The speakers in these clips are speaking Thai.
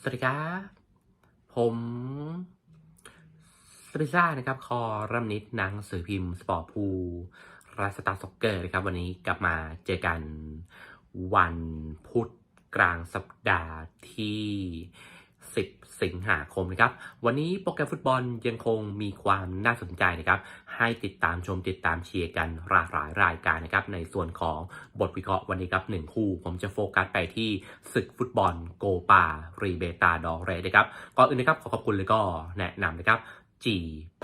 สวัสดีครับผมสปิซ่านะครับ คอรัมนิดหนังสือพิมพ์ สปอร์ตพูรัสตาร์ซ็อกเกอร์นะครับ วันนี้กลับมาเจอกันวันพุธกลางสัปดาห์ที่ 10 สิงหาคมนะครับ วันนี้โปรแกรมฟุตบอลยังคงมีความน่าสนใจนะครับ ให้ติดตามชมติดตามเชียร์กันหลากหลายรายการนะครับ ในส่วนของบทวิเคราะห์วันนี้ครับหนึ่งคู่ ผมจะโฟกัสไปที่ศึกฟุตบอลโกปารีเบตาดอเรนะครับ ก่อนอื่นนะครับขอขอบคุณเลยก็แนะนำนะครับ G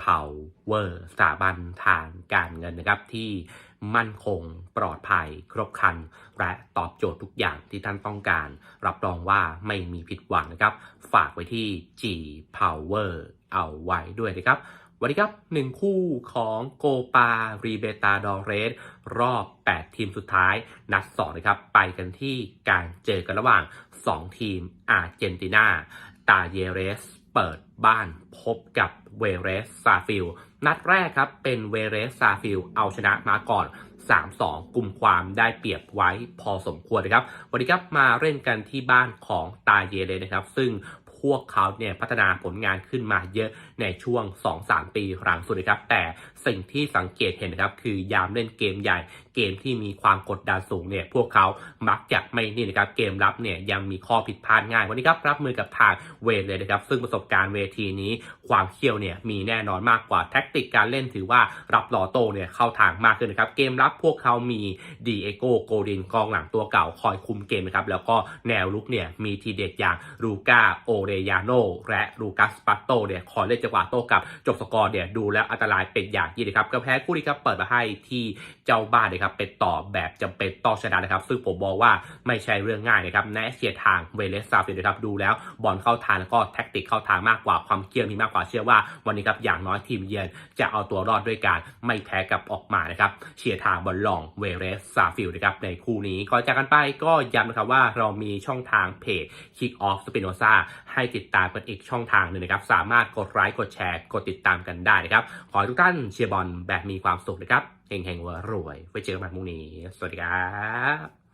Power สถาบันทางการเงินนะครับที่ มั่นคง ปลอดภัย ครบครัน และตอบโจทย์ทุกอย่างที่ท่านต้องการ รับรองว่าไม่มีผิดหวังนะครับ ฝากไว้ที่ G Power เอาไว้ด้วยนะครับวันนี้ครับหนึ่งคู่ของโกปารีเบตาดอเรส รอบ 8 ทีมสุดท้าย นัดสองนะครับ ไปกันที่การเจอกันระหว่าง 2 ทีมอาร์เจนตินาตาเยเรส เปิดบ้านพบกับเวเรสซาฟิล นัดแรกครับเป็นเวเรสซาฟิลเอาชนะมาก่อน 3-2 กลุ่มความได้เปรียบไว้พอสมควรนะครับ วันนี้ครับมาเล่นกันที่บ้านของตาเยเลนะครับ ซึ่งพวกเขาเนี่ยพัฒนาผลงานขึ้นมาเยอะในช่วง 2-3 ปีหลังสุดนะครับ แต่สิ่งที่สังเกตเห็นนะครับคือยามเล่นเกมใหญ่ เกมที่มีความกดดันสูงเนี่ยพวกเขามักจะไม่นี่นะครับเกมรับเนี่ยยังมีข้อผิดพลาดง่ายวันนี้ครับรับมือกับทางเวทเลยนะครับซึ่งประสบการณ์เวทีนี้ความเขี้ยวเนี่ยมีแน่นอนมากกว่าแท็กติกการเล่นถือว่ารับลอโต้เนี่ยเข้าทางมากขึ้นนะครับเกมรับพวกเขามีดีเอโกโกดินกองหลังตัวเก่าคอยคุมเกมนะครับแล้วก็แนวลุกเนี่ยมีทีเด็ดอย่างลูกาโอเรยาโนและลูกัสปัตโตเนี่ยคอยเล่นจังหวะโต้กลับจบสกอร์เนี่ยดูแล้วอันตรายเป็นอย่างยิ่งนะครับก็แพ้คู่นี้ครับเปิดมาให้ที่เจ้าบ้านนะครับเป็นต่อแบบจำเป็นต้องชนะนะครับ ซึ่งผมบอกว่าไม่ใช่เรื่องง่ายนะครับแนเชียทางเวเลสซาฟิลนะครับดูแล้วบอลเข้าทางแล้วก็แท็กติกเข้าทางมากกว่าความเกี้ยวมีมากกว่าเชื่อว่าวันนี้ครับอย่างน้อยทีมเยือนจะเอาตัวรอดด้วยการไม่แพ้กับออกมานะครับเชียร์ทางบอลลองเวเรสซาฟิลนะครับในคู่นี้ก่อนจากกันไปก็ย้ำนะครับว่าเรามีช่องทางเพจ Kick Off Spinoza ให้ติดตามกันอีกช่องทางหนึ่งนะครับ สามารถกดไลค์กดแชร์ กดติดตามกันได้นะครับ ขอให้ทุกท่านเชียร์บอลแบบมีความสุขนะครับเฮงๆรวยไว้เจอกันใหม่พรุ่งนี้ สวัสดีครับ